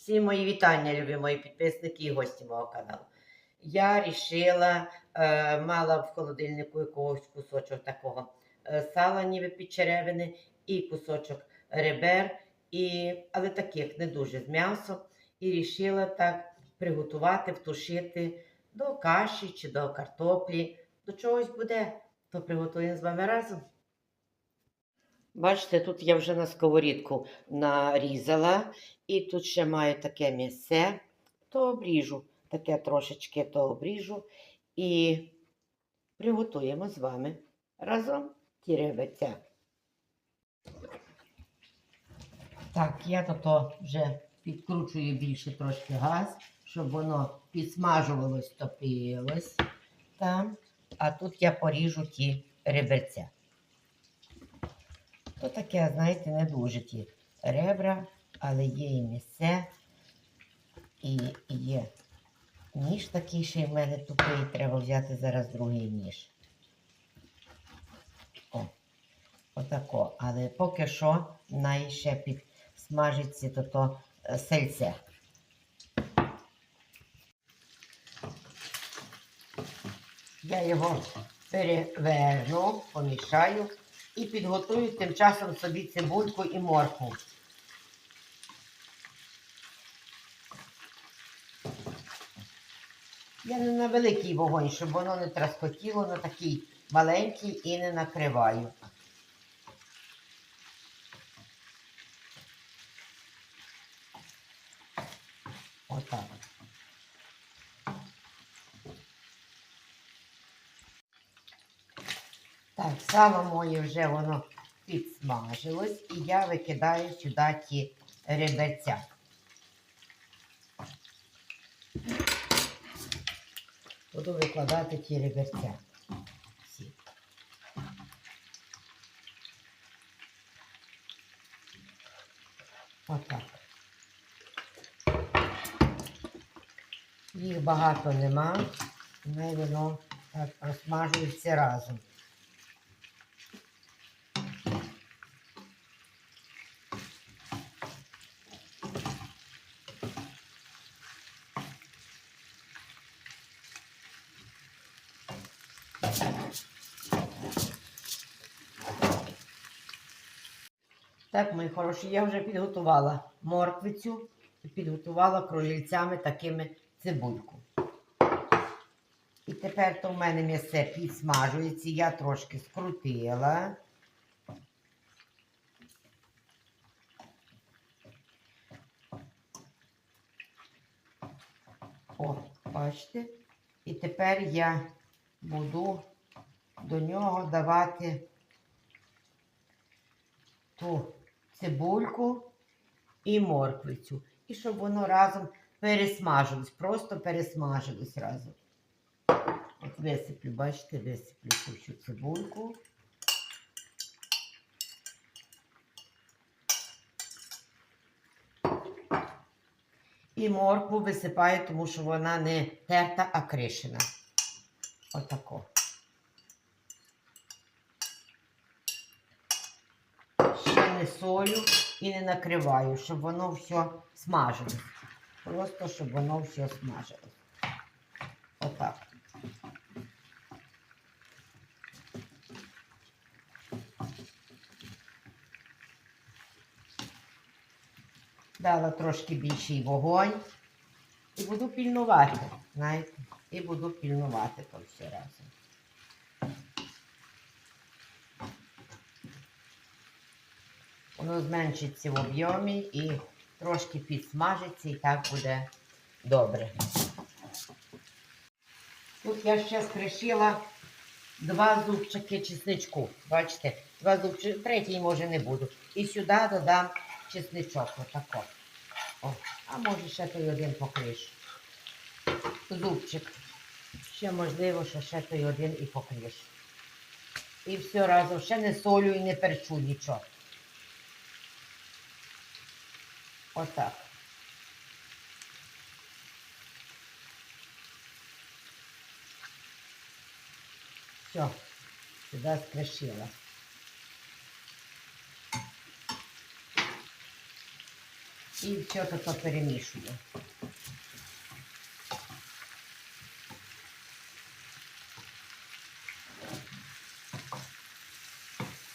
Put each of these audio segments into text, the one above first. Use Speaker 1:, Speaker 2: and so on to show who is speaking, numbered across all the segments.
Speaker 1: Всі мої вітання, любі мої підписники і гості мого каналу. Я рішила, е, мала в холодильнику якогось кусочок такого е, сала, ніби під черевини, і кусочок ребер, і, але таких не дуже з м'ясом. І рішила так приготувати, втушити до каші чи до картоплі. До чогось буде, то приготуємо з вами разом. Бачите, тут я вже на сковорідку нарізала, і тут ще маю таке м'ясе, то обріжу, таке трошечки то обріжу і приготуємо з вами разом ті ребеця. Так, я то вже підкручую більше трошки газ, щоб воно підсмажувалось, топилось там. А тут я поріжу ті реберця. То таке, знаєте, не дуже ті ребра, але є і м'ясе, і є ніж такий ще й в мене тупий, треба взяти зараз другий ніж. О, отако. Але поки що най ще підсмажиться то, то е, сельце. Я його переверну, помішаю і підготую тим часом собі цибульку і моркву. Я не на великий вогонь, щоб воно не траскотіло на такий маленький і не накриваю. Отак. Так, сало моє вже воно підсмажилось, і я викидаю сюди ті реберця. Буду викладати ті реберця. Отак. Їх багато нема, і воно так просмажується разом. Так, мої хороші, я вже підготувала морквицю і підготувала кружельцями такими цибульку. І тепер то в мене м'ясе підсмажується, я трошки скрутила. О, бачите? І тепер я буду до нього давати ту цибульку і морквицю. І щоб воно разом пересмажилось, просто пересмажилось разом. От висиплю, бачите, висиплю цю цибульку. І моркву висипаю, тому що вона не терта, а кришена. Отако. Ще не солю і не накриваю, щоб воно все смажилось. Просто щоб воно все смажилось. Отак. Дала трошки більший вогонь. І буду пільнувати, знаєте, і буду пільнувати то все разом. Воно зменшиться в об'ємі і трошки підсмажиться, і так буде добре. Тут я ще скришила два зубчики чесничку. Бачите, два зубчики, третій може не буду. І сюди додам чесничок. Отако. О, а може ще той один покриш. Зубчик. Ще можливо, що ще той один і покриш. І все разом. Ще не солю і не перчу нічого. Отак. Все, сюди скришила. І все це перемішую.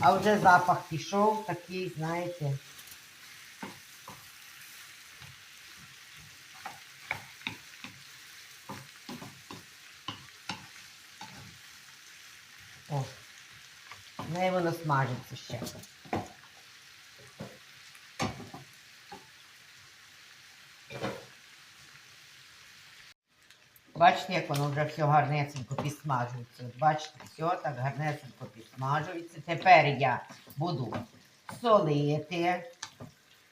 Speaker 1: А вже запах пішов такий, знаєте. О, не воно смажиться ще. Бачите, як воно вже все гарнесенько підсмажується. Бачите, все так гарнесенько підсмажується. Тепер я буду солити,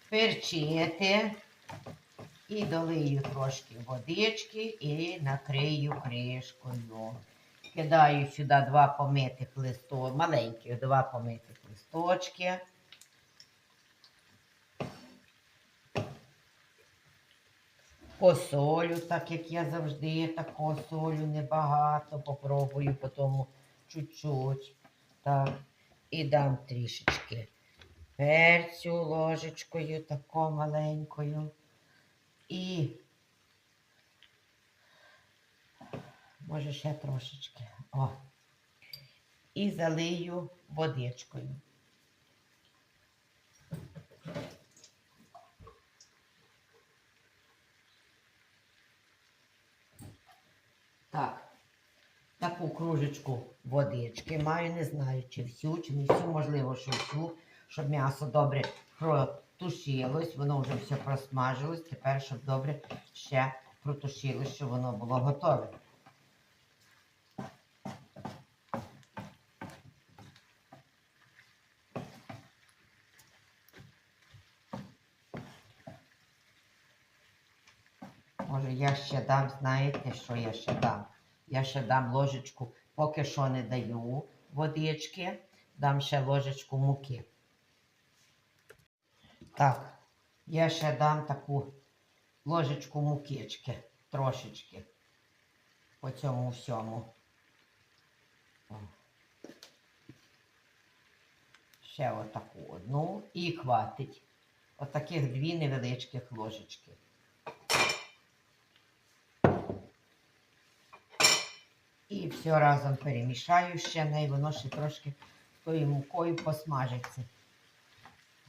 Speaker 1: перчити і долию трошки водички і накрию кришкою. Кидаю сюди два помитих листочки, маленьких два помитих листочки. Посолю, так як я завжди тако солю небагато, попробую потім чуть-чуть. Так. І дам трішечки перцю ложечкою тако маленькою. І може ще трошечки. О. І залию водичкою. Так, таку кружечку водички маю, не знаю, чи всю, чи не всю, можливо, що всю, щоб м'ясо добре протушилось, воно вже все просмажилось. Тепер, щоб добре ще протушилось, щоб воно було готове. Може, я ще дам, знаєте, що я ще дам? Я ще дам ложечку, поки що не даю водички, дам ще ложечку муки. Так, я ще дам таку ложечку мукички, трошечки по цьому всьому. Ще отаку одну і хватить. Отаких дві невеличких ложечки. І все разом перемішаю ще, не воно ще трошки тою мукою посмажиться.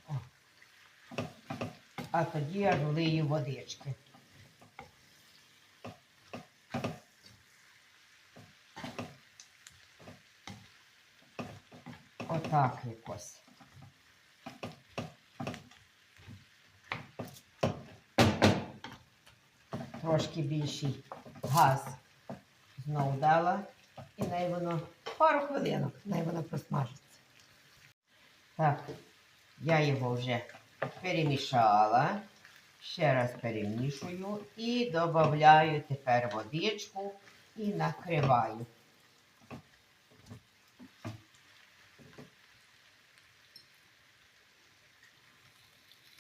Speaker 1: О. А тоді я влию водички. Отак якось. Трошки більший газ знову дала і най воно пару хвилинок, най воно просмажиться. Так, я його вже перемішала. Ще раз перемішую і додаю тепер водичку і накриваю.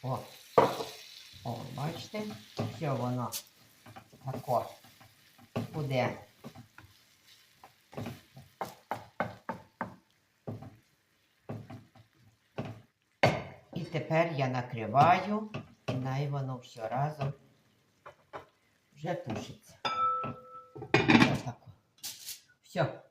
Speaker 1: О, о, бачите, все воно тако буде І тепер я накриваю, і най воно все разом вже тушиться. Отако. Все.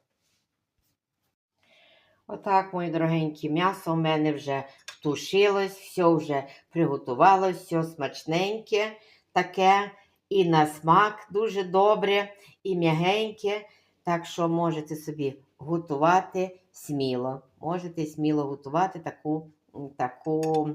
Speaker 1: Отак, мої дорогенькі, м'ясо у мене вже втушилось, все вже приготувалось, все смачненьке таке. І на смак дуже добре, і м'ягеньке. Так що можете собі готувати сміло. Можете сміло готувати таку, таку,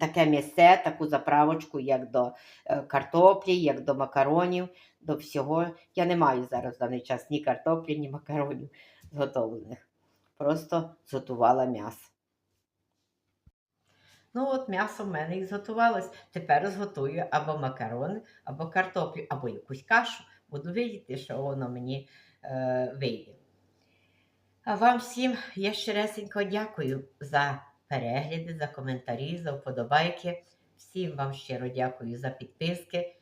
Speaker 1: таке м'ясе, таку заправочку, як до е, картоплі, як до макаронів, до всього. Я не маю зараз в даний час ні картоплі, ні макаронів зготовлених. Просто зготувала м'ясо. Ну, от м'ясо в мене і зготувалось. Тепер зготую або макарони, або картоплю, або якусь кашу. Буду видіти, що воно мені е, вийде. А вам всім я щиресенько дякую за перегляди, за коментарі, за вподобайки. Всім вам щиро дякую за підписки.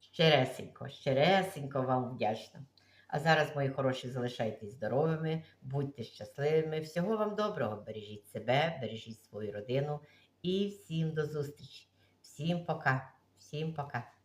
Speaker 1: Щиресенько, щиресенько вам вдячна. А зараз, мої хороші, залишайтесь здоровими, будьте щасливими. Всього вам доброго. Бережіть себе, бережіть свою родину І всім до зустрічі. Всім пока. Всім пока.